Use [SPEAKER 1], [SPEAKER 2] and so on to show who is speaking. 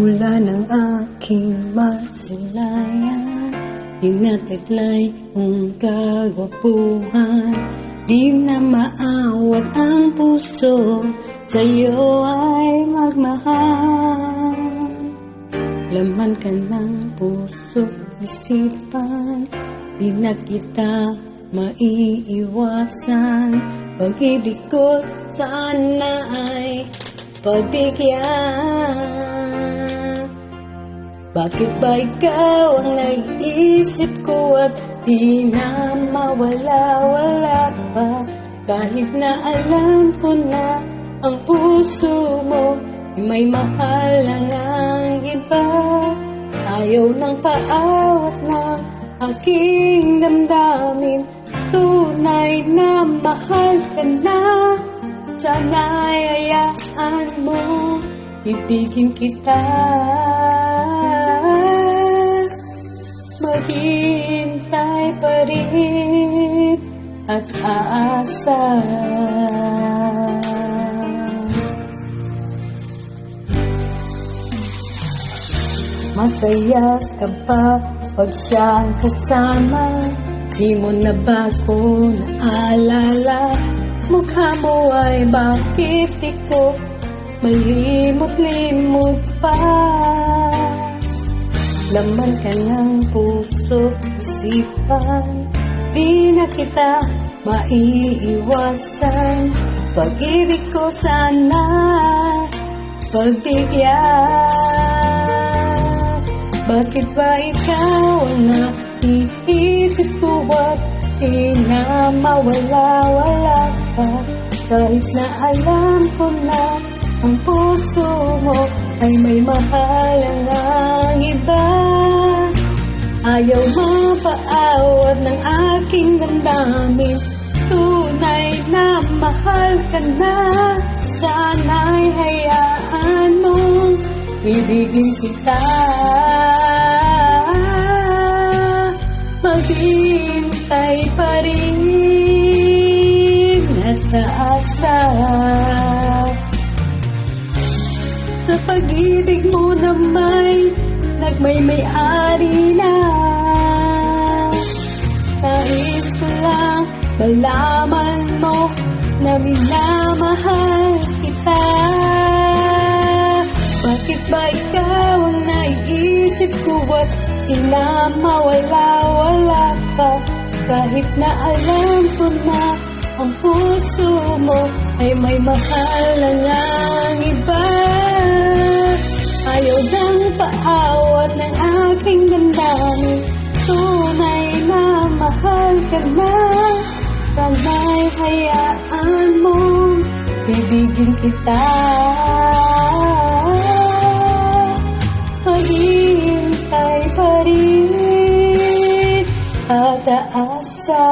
[SPEAKER 1] Mula ng aking masilayan Tinataglay mong kagwapuhan. Di na maawat ang puso Sa'yo ay magmahal. Laman ka ng puso't isipan Di na kita maiiwasan. Pag-ibig ko sana ay pagbigyan Bakit ba ikaw ang naiisip ko at di na mawala-wala pa. Kahit na alam ko na ang puso mo ay may mahal lang ang iba. Ayaw ng paawat ng aking damdamin. Tunay na mahal ka na. Sana'y hayaan mo. Ibigin kita At aasa Masaya ka ba pag siyang kasama? Di mo na ba ko naalala? Mukha mo ay bakit di ko malimot-limot pa? Laman ka ng puso, isipan Di na kita maiiwasan. Pag-ibig ko sana pagbigyan. Bakit ba ikaw ang naiisip ko at di na mawala-wala ka? Kahit na alam ko na ang puso mo ay may mahalang ang iba. Ayaw mapaawat ng aking damdamin Tunay na mahal ka na. Sana'y hayaan mong ibigin kita. Maghintay pa rin at aasa Sa pag-ibig mo na may nagmay-may-ari na. Nais ko lang malaman na minamahal kita. Bakit ba ikaw ang naiisip ko at pinamawala-wala pa? Kahit na alam ko na ang puso mo ay may mahal lang ang iba. Ayaw nang paawat ng aking damdamin. Tunay na mahal ka na Sana'y hayaan mong bibigin kita. Maghihintay pa rin at aasa